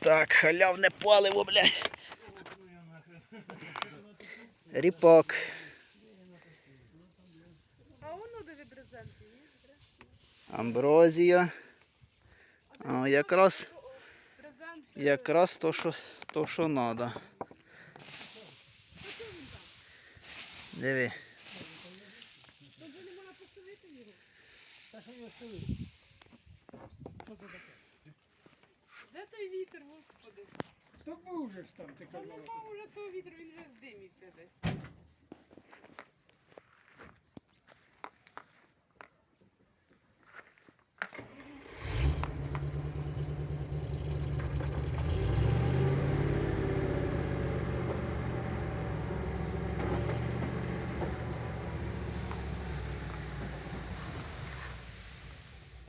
Так, халявне паливо, блядь. Ріпак. А воно де брезенти? Амброзія. А, якраз, якраз то, що, то, що треба. Диви. Же не можна посадити його. Та що його сили? Що це таке? Де той вітер, господи? То був же ж там ти Та казала. нема вже того вітру, він вже здимівся десь.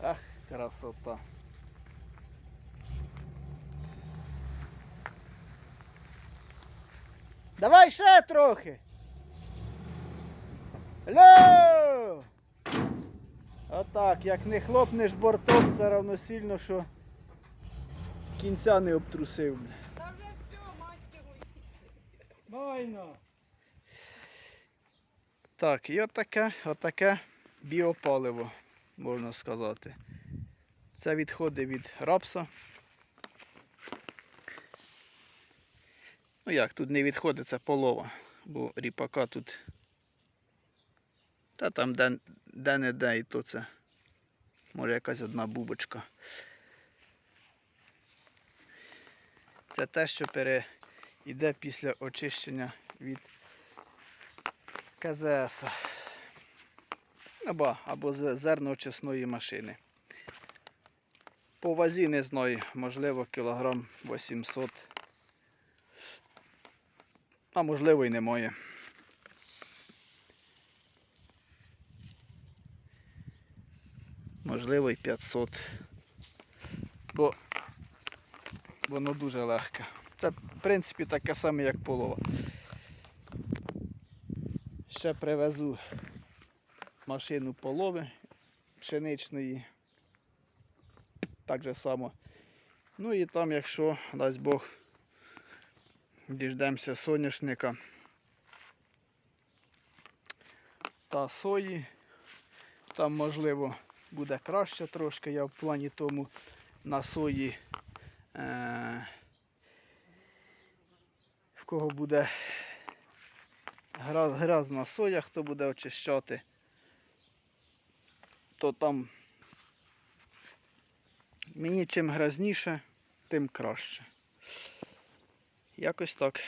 Ах, красота. Давай ще трохи. Алло! Отак, як не хлопнеш бортом, це равносильно, що кінця не обтрусив. Та вже все, мать його. Майно. Так, і отаке, отаке біопаливо, можна сказати. Це відходи від рапса. Ну як, тут не відходи, це полова, бо ріпака тут. Та там де, де і то це. Може якась одна бубочка. Це те, що перейде після очищення від КЗС. Або, або зерноочисної машини. По вазі не знаю, можливо, кілограм 800. А можливо і немає. Можливо і 500. Бо воно дуже легке. Це, в принципі, таке саме, як полова. Ще привезу машину полови пшеничної. Так же само. Ну і там, якщо, дасть Бог, діждемося соняшника та сої, там можливо буде краще трошки. Я в плані тому на сої, е- в кого буде грязна соя, хто буде очищати, то там мені чим грязніше, тим краще. Якось так.